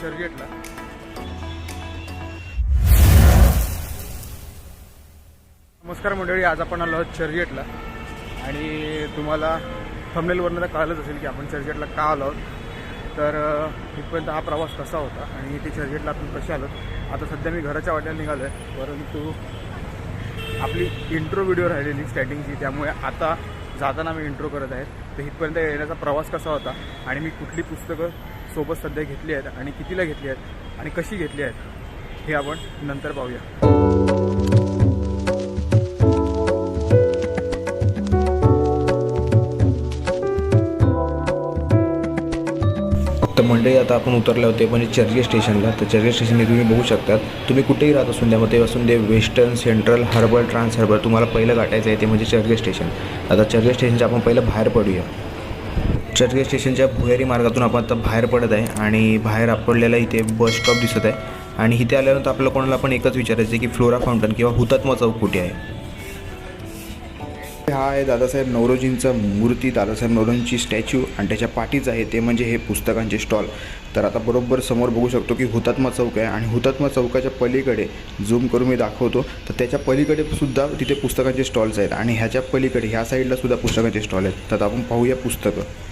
चर्चगेटला नमस्कार मंडळी आज आपण आलो आहोत चर्चगेटला. आणि तुम्हाला थंबनेलवरनं तर कळलंच असेल की आपण चर्चगेटला का आलो आहोत. तर इथपर्यंत हा प्रवास कसा होता आणि इथे चर्चगेटला आपण कसे आलो आता सध्या मी घराच्या वाट्याला निघालो आहे परंतु आपली इंट्रो व्हिडिओ राहिलेली स्टार्टिंगची त्यामुळे आता जाताना मी इंट्रो करत आहे. तर इथपर्यंत येण्याचा प्रवास कसा होता आणि मी कुठली पुस्तकं सोबत सध्या घेतली आहेत आणि कितीला घेतली आहेत आणि कशी घेतली आहेत हे आपण नंतर पाहूया. तर मंडळी आता आपण उतरले होते म्हणजे चर्चगेट स्टेशनला तर चर्चगेट स्टेशनने तुम्ही बघू शकतात तुम्ही कुठेही राहत असून द्या मग ते दे western central herbal trans herbal तुम्हाला पहिलं गाठायचं आहे ते म्हणजे चर्चगेट स्टेशन. आता चर्चगेट स्टेशनच्या आपण पहिलं बाहेर पडूया. चर्चगेट स्टेशनच्या भुयारी मार्गातून आपण आता बाहेर पडत आहे आणि बाहेर आपल्याला इथे बस स्टॉप दिसत आहे. आणि इथे आल्यानंतर आपल्याला कोणाला पण एकच विचारायचं आहे की फ्लोरा फाउंटन किंवा हुतात्मा चौक कुठे आहे? हा आहे दादासाहेब नवरोजींचा मूर्ती. दादासाहेब नवरोजींची स्टॅच्यू आणि त्याच्या पाठीच आहे ते म्हणजे हे पुस्तकांचे स्टॉल. तर आता बरोबर समोर बघू शकतो की हुतात्मा चौक आहे आणि हुतात्मा चौकाच्या पलीकडे झूम करून मी दाखवतो. तर त्याच्या पलीकडे सुद्धा तिथे पुस्तकांचे स्टॉल्स आहेत आणि ह्याच्या पलीकडे ह्या साईडला सुद्धा पुस्तकांचे स्टॉल आहेत. तर आपण पाहूया पुस्तकं.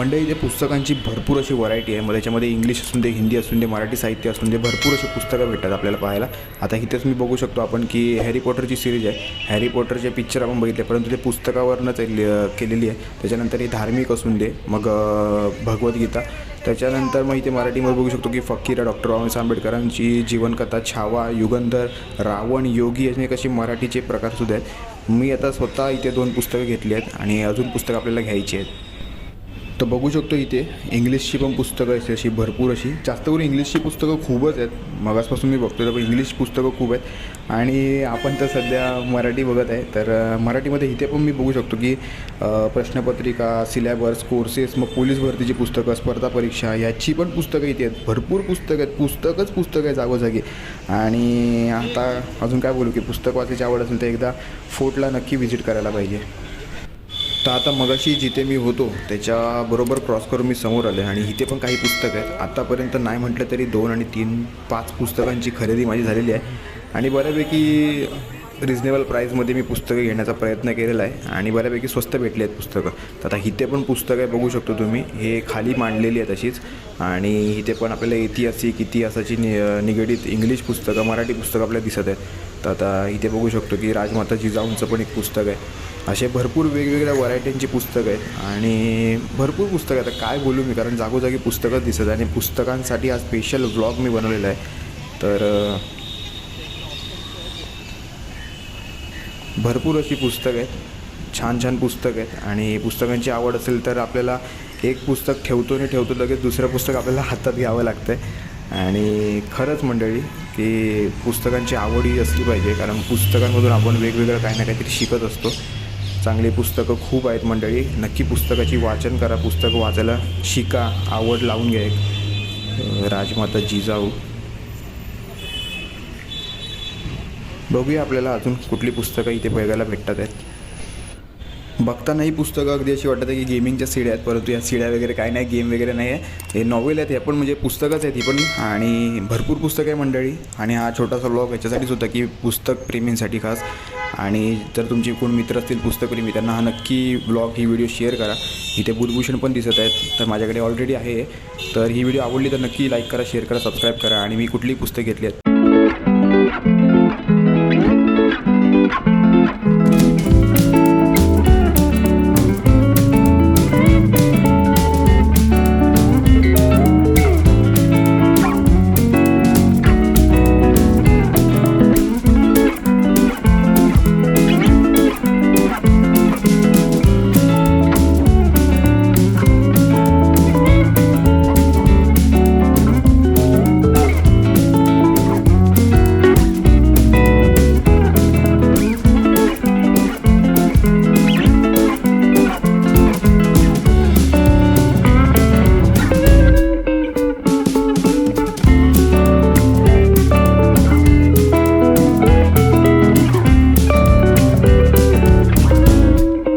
मंडई इथे पुस्तकांची भरपूर अशी व्हरायटी आहे. मग त्याच्यामध्ये इंग्लिश असून दे हिंदी असून दे मराठी साहित्य असून दे भरपूर अशी पुस्तकं भेटतात आपल्याला पाहायला. आता इथेच मी बघू शकतो आपण की हॅरी पॉटरची सिरीज आहे हॅरी पॉटरचे पिक्चर आपण बघितले परंतु ते पुस्तकावरनंच ल- केलेली आहे. त्याच्यानंतर ही धार्मिक असून दे मग भगवद्गीता त्याच्यानंतर मग इथे मराठीमध्ये बघू शकतो की फकीरा डॉक्टर बाबासाहेब आंबेडकरांची जीवनकथा छावा युगंधर रावण योगी असे कशी मराठीचे प्रकारसुद्धा आहेत. मी आता स्वतः इथे दोन पुस्तकं घेतली आहेत आणि अजून पुस्तकं आपल्याला घ्यायची आहेत. तर बघू शकतो इथे इंग्लिशची पण पुस्तकं आहेत अशी भरपूर अशी. जास्त करून इंग्लिशची पुस्तकं खूपच आहेत. मगासपासून मी बघतो तर इंग्लिश पुस्तकं खूप आहेत. आणि आपण तर सध्या मराठी बघत आहे. तर मराठीमध्ये इथे पण मी बघू शकतो की प्रश्नपत्रिका सिलॅबस कोर्सेस मग पोलीस भरतीची पुस्तकं स्पर्धा परीक्षा याची पण पुस्तकं इथे आहेत. भरपूर पुस्तकं आहेत. पुस्तकच पुस्तकं आहे जागोजागी. आणि आता अजून काय बोलू की पुस्तक वाचायची आवड असेल तर एकदा फोर्टला नक्की व्हिजिट करायला पाहिजे. तर आता मगाशी जिथे मी होतो त्याच्याबरोबर क्रॉस करून मी समोर आले आणि इथे पण काही पुस्तकं आहेत. आत्तापर्यंत नाही म्हटलं तरी दोन आणि तीन पाच पुस्तकांची खरेदी माझी झालेली आहे. आणि बऱ्यापैकी रिजनेबल प्राईजमध्ये मी पुस्तकं घेण्याचा प्रयत्न केलेला आहे आणि बऱ्यापैकी स्वस्त भेटली आहेत पुस्तकं. तर आता इथे पण पुस्तकं आहे बघू शकतो तुम्ही. हे खाली मांडलेली आहेत अशीच आणि इथे पण आपल्याला ऐतिहासिक इतिहासाची नि निगडीत इंग्लिश पुस्तकं मराठी पुस्तकं आपल्याला दिसत आहेत. तर आता इथे बघू शकतो की राजमाता जिजाऊंचं पण एक पुस्तक आहे. असे भरपूर वेगवेगळ्या व्हरायटींची पुस्तकं आहेत. आणि भरपूर पुस्तकं आहेत. आता काय बोलू मी? कारण जागोजागी पुस्तकं दिसत आहे आणि पुस्तकांसाठी हा स्पेशल व्लॉग मी बनवलेला आहे. तर भरपूर अशी पुस्तकं आहेत. छान छान पुस्तक आहेत. आणि पुस्तकांची आवड असेल तर आपल्याला एक पुस्तक ठेवतो आणि ठेवतो लगेच दुसरं पुस्तक आपल्याला हातात घ्यावं लागतं आहे आणि खरंच मंडळी की पुस्तकांची आवड ही असली पाहिजे कारण पुस्तकांमधून आपण वेगवेगळं काही ना काहीतरी शिकत असतो. चांगली पुस्तकं खूप आहेत मंडळी. नक्की पुस्तकाची वाचन करा पुस्तकं वाचायला शिका आवड लावून घ्या एक. राजमाता जिजाऊ. बघूया आपल्याला अजून कुठली पुस्तकं इथे बघायला भेटतात आहेत. बघताना ही पुस्तकं अगदी अशी वाटत आहे की गेमिंगच्या सीड्या आहेत. परंतु या सीड्या वगैरे काय नाही गेम वगैरे नाही आहे. हे नॉवेल आहेत हे पण म्हणजे पुस्तकच आहेत ही पण. आणि भरपूर पुस्तकं आहे मंडळी. आणि हा छोटासा ब्लॉग याच्यासाठीच होता की पुस्तक प्रेमींसाठी खास. आणि जर तुमचे कोण मित्र असतील पुस्तकप्रेमी त्यांना हा नक्की ब्लॉग ही व्हिडिओ शेअर करा. इथे बुधभूषण पण दिसत आहेत. तर माझ्याकडे ऑलरेडी आहे. तर ही व्हिडिओ आवडली तर नक्की लाईक करा शेअर करा सबस्क्राईब करा. आणि मी कुठलीही पुस्तक घेतली आहेत.